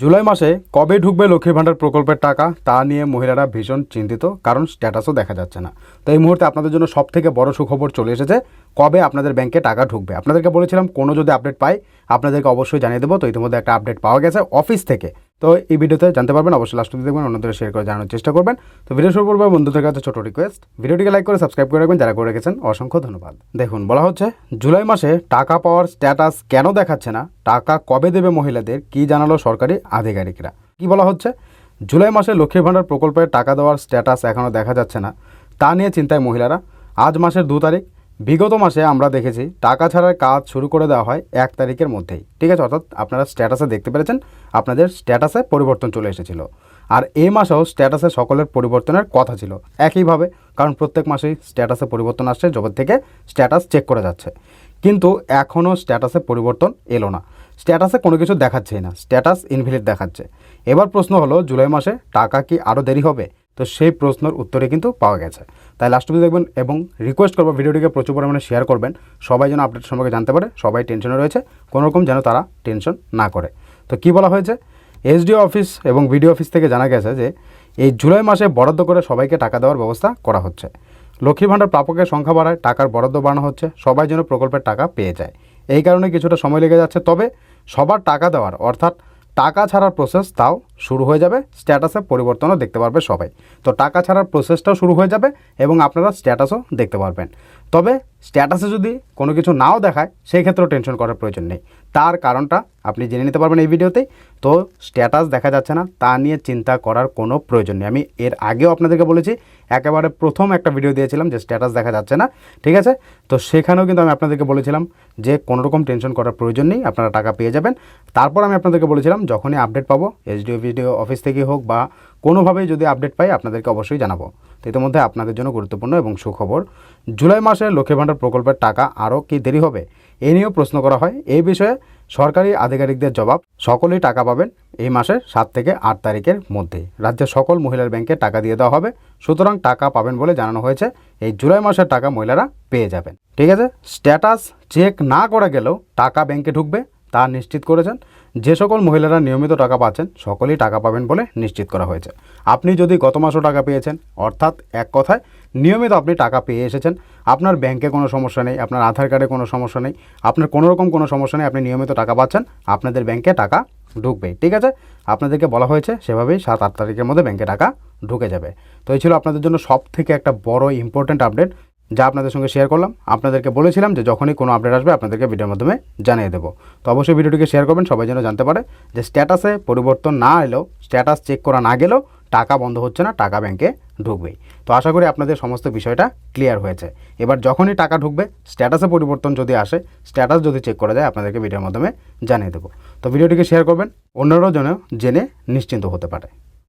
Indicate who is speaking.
Speaker 1: জুলাই মাসে কবে ঢুকবে লক্ষ্মীর ভাণ্ডার প্রকল্পের টাকা, তা নিয়ে মহিলারা ভীষণ চিন্তিত, কারণ স্ট্যাটাসও দেখা যাচ্ছে না। তো এই মুহূর্তে আপনাদের জন্য সব থেকে বড় সুখবর চলে এসেছে, কবে আপনাদের ব্যাংকে টাকা ঢুকবে? আপনাদেরকে বলেছিলাম কোনো যদি আপডেট পাই, আপনাদেরকে অবশ্যই জানিয়ে দেবো। তো ইতিমধ্যে একটা আপডেট পাওয়া গেছে অফিস থেকে। তো এই ভিডিওতে জানতে পারবেন, অবশ্যই লাস্ট অব্দি দেখবেন, অন্যদের শেয়ার করে জানানোর চেষ্টা করবেন। তো ভিডিও শুরু করব বন্ধুদের কাছে ছোটো রিকোয়েস্ট ভিডিওটিকে লাইক করে সাবস্ক্রাইব করে রাখবেন, যারা করে রেখেছেন, অসংখ্য ধন্যবাদ। দেখুন, বলা হচ্ছে, জুলাই মাসে টাকা পাওয়ার স্ট্যাটাস কেন দেখাচ্ছে না? টাকা কবে দেবে মহিলাদের? কি জানালো সরকারি আধিকারিকরা? কি বলা হচ্ছে? জুলাই মাসে লক্ষ্মীর ভাণ্ডার প্রকল্পের টাকা দেওয়ার স্ট্যাটাস এখনও দেখা যাচ্ছে না। তা নিয়ে চিন্তায় মহিলারা। আজ মাসের দু তারিখ বিগত মাসে আমরা দেখেছি টাকা ছাড়ার কাজ শুরু করে দেওয়া হয় এক তারিখের মধ্যেই। ঠিক আছে? অর্থাৎ আপনারা স্ট্যাটাসে দেখতে পেরেছেন, আপনাদের স্ট্যাটাসে পরিবর্তন চলে এসেছিল। আর এই মাসেও স্ট্যাটাসে সকলের পরিবর্তনের কথা ছিল। একইভাবে, কারণ প্রত্যেক মাসেই স্ট্যাটাসে পরিবর্তন আসছে জবের থেকে স্ট্যাটাস চেক করে যাচ্ছে। কিন্তু এখনও স্ট্যাটাসে পরিবর্তন এলো না। স্ট্যাটাসে কোনো কিছু দেখাচ্ছেই না, স্ট্যাটাস ইনভ্যালিড দেখাচ্ছে। এবার প্রশ্ন হলো, জুলাই মাসে টাকা কি আরও দেরি হবে? তো সেই প্রশ্নের উত্তরে কিন্তু পাওয়া গেছে। তাই লাস্ট অব্দি দেখবেন এবং রিকোয়েস্ট করব, ভিডিওটিকে প্রচুর পরিমাণে শেয়ার করবেন। সবাই যেন আপডেট সম্পর্কে জানতে পারে, সবাই টেনশনে রয়েছে। কোনোরকম যেন তারা টেনশন না করে। তো কি বলা হয়েছে? এসডিও অফিস এবং বিডিও অফিস থেকে জানা গেছে যে, এই জুলাই মাসে বরাদ্দ করে সবাইকে টাকা দেওয়ার ব্যবস্থা করা হচ্ছে। লক্ষ্মী ভাণ্ডার প্রাপকের সংখ্যা বাড়ায়, টাকার বরাদ্দ বাড়ানো হচ্ছে, সবাই যেন প্রকল্পের টাকা পেয়ে যায়। এই কারণে কিছুটা সময় লেগে যাচ্ছে, তবে সবার টাকা দেওয়ার, অর্থাৎ টাকা ছাড়ার প্রসেস তাও শুরু হয়ে যাবে স্ট্যাটাসে পরিবর্তনও দেখতে পারবে সবাই। তো টাকা ছাড়ার প্রসেসটাও শুরু হয়ে যাবে এবং আপনারা স্ট্যাটাসও দেখতে পারবেন। তবে স্ট্যাটাসে যদি কোনো কিছু নাও দেখায় সেই ক্ষেত্রেও টেনশন করার প্রয়োজন নেই। তার কারণটা আপনি জেনে নিতে পারবেন এই ভিডিওতেই তো স্ট্যাটাস দেখা যাচ্ছে না, তা নিয়ে চিন্তা করার কোনো প্রয়োজন নেই। আমি এর আগেও আপনাদেরকে বলেছি, একেবারে প্রথম একটা ভিডিও দিয়েছিলাম যে স্ট্যাটাস দেখা যাচ্ছে না, ঠিক আছে? তো সেখানেও কিন্তু আমি আপনাদেরকে বলেছিলাম যে কোনো রকম টেনশন করার প্রয়োজন নেই, আপনারা টাকা পেয়ে যাবেন। তারপর আমি আপনাদেরকে বলেছিলাম, যখনই আপডেট পাবো এসডিও ভিডিও অফিস থেকে হোক বা কোনোভাবেই যদি আপডেট পাই, আপনাদেরকে অবশ্যই জানাব। তো ইতিমধ্যে আপনাদের জন্য গুরুত্বপূর্ণ এবং সুখবর, জুলাই মাসে লক্ষ্মী ভাণ্ডার প্রকল্পের টাকা আরও কি দেরি হবে এ নিয়েও প্রশ্ন করা হয়। এই বিষয়ে সরকারি আধিকারিকদের জবাব, সকলেই টাকা পাবেন এই মাসের সাত থেকে আট তারিখের মধ্যে। রাজ্যের সকল মহিলার ব্যাংকে টাকা দিয়ে দেওয়া হবে, সুতরাং টাকা পাবেন বলে জানানো হয়েছে। এই জুলাই মাসের টাকা মহিলারা পেয়ে যাবেন। ঠিক আছে? স্ট্যাটাস চেক না করা গেলেও টাকা ব্যাংকে ঢুকবে তা নিশ্চিত করেছেন। যে সকল মহিলারা নিয়মিত টাকা পাচ্ছেন, সকলেই টাকা পাবেন বলে নিশ্চিত করা হয়েছে। আপনি যদি গত মাসও টাকা পেয়েছেন, অর্থাৎ এক কথায় নিয়মিত আপনি টাকা পেয়ে এসেছেন, আপনার ব্যাংকে কোনো সমস্যা নেই, আপনার আধার কার্ডে কোনো সমস্যা নেই, আপনার কোনো রকম কোনো সমস্যা নেই, আপনি নিয়মিত টাকা পাচ্ছেন, আপনাদের ব্যাংকে টাকা ঢুকবে ঠিক আছে? আপনাদেরকে বলা হয়েছে, সেভাবেই সাত আট তারিখের মধ্যে ব্যাংকে টাকা ঢুকে যাবে। তো এই ছিল আপনাদের জন্য সব থেকে একটা বড় ইম্পর্ট্যান্ট আপডেট যা আপনাদের সঙ্গে শেয়ার করলাম, আপনাদেরকে বলেছিলাম যে যখনই কোনো আপডেট আসবে, আপনাদেরকে ভিডিওর মাধ্যমে জানিয়ে দেবো। তো অবশ্যই ভিডিওটিকে শেয়ার করবেন, সবাই যেন জানতে পারে যে স্ট্যাটাসে পরিবর্তন না এলেও স্ট্যাটাস চেক করা না গেলেও টাকা বন্ধ হচ্ছে না, টাকা ব্যাংকে ঢুকবেই। তো আশা করি আপনাদের সমস্ত বিষয়টা ক্লিয়ার হয়েছে। এবার যখনই টাকা ঢুকবে স্ট্যাটাসে পরিবর্তন যদি আসে স্ট্যাটাস যদি চেক করা যায়, আপনাদেরকে ভিডিওর মাধ্যমে জানিয়ে দেবো। তো ভিডিওটিকে শেয়ার করবেন, অন্যরাও যেন জেনে নিশ্চিন্ত হতে পারে।